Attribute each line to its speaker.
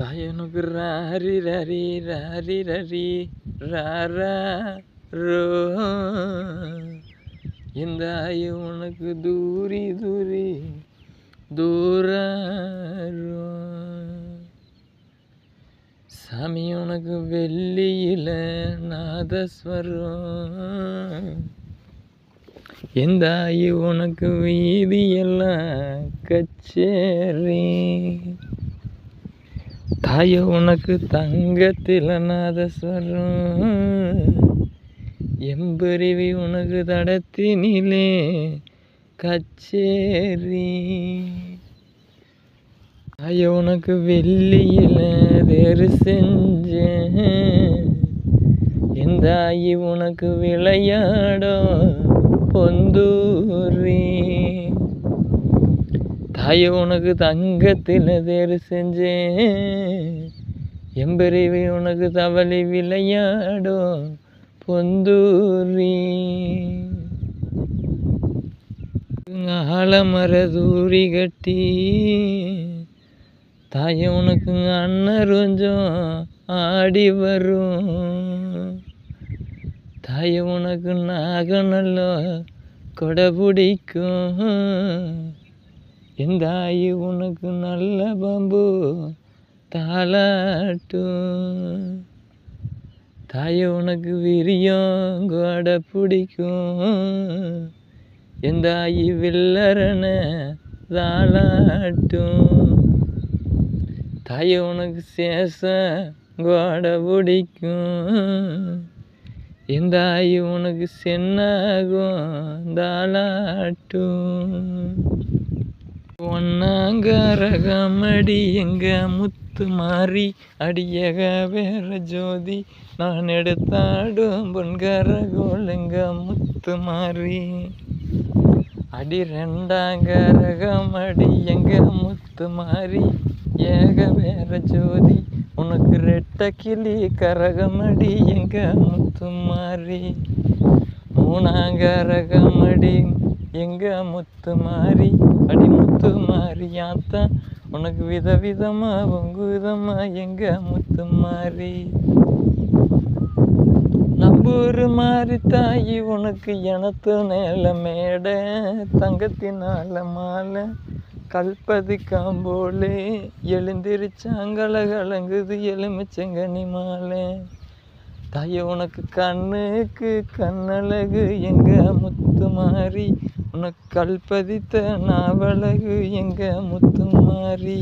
Speaker 1: தாயனுக்கு ராரி ரரி ராரி ரரி row இந்த ஆயு உனக்கு தூரி தூரி தூரோ சாமி உனக்கு வெள்ளியில நாதஸ்வரம். எந்த ஆயு உனக்கு வீதியெல்லாம் கச்சேரி. தாய உனக்கு தங்கத்தில் நாதஸ்வரம் எம்பருவி உனக்கு தடத்தினிலே கச்சேரி. தாய உனக்கு வெள்ளியில தேறு செஞ்சேன். எந்த உனக்கு விளையாடும் பொந்தூரி. தாயே உனக்கு தங்கத்தில் தேர் செஞ்சேன். எம்பெருவி உனக்கு தவளி விளையாடும் பொந்தூரி. ஆலமர தூரி கட்டி. தாய உனக்கு அண்ணருஞ்சம் ஆடி வரும். தாய உனக்கு நாகநல்லோ கொடை பிடிக்கும். இந்த ஆயி உனக்கு நல்ல பம்பு? தாளாட்டும் தாய உனக்கு விரியம் கொடை பிடிக்கும். எந்த ஆயி வில்லறன? தாளாட்டும் தாய உனக்கு சேச கோடை பிடிக்கும். எந்த ஆயி உனக்கு சென்னாகும்? தாளாட்டும் ஒன்னாங்கரகமடி எங்க முத்து மாறி அடியக வேற ஜோதி. நான் எடுத்தாடும் பொன்கரகோல் முத்து மாறி. அடி ரெண்டாங்கரகம் அடி எங்க முத்து மாறி. ஏக வேற ஜோதி உனக்கு ரெட்ட கிளி கரகமடி எங்க முத்து மாறி. மூணாங்கரகமடி எங்க முத்து மாறி. அடி முத்து யாத்தான் உனக்கு வித விதமா பொங்குதமா எங்க முத்து மாறி? நம்பூரு மாறி தாயி உனக்கு எனத்து நேல மேட தங்கத்தினால மாலை கல்பதி காம்போலே எழுந்திருச்சாங்கள கலங்குது எலுமிச்சங்கனி மாலை. தாய உனக்கு கண்ணுக்கு கண்ணழகு எங்க முத்து மாறி? உனக்கு கல்பதித்த நாவலகு எங்க முத்து மாறி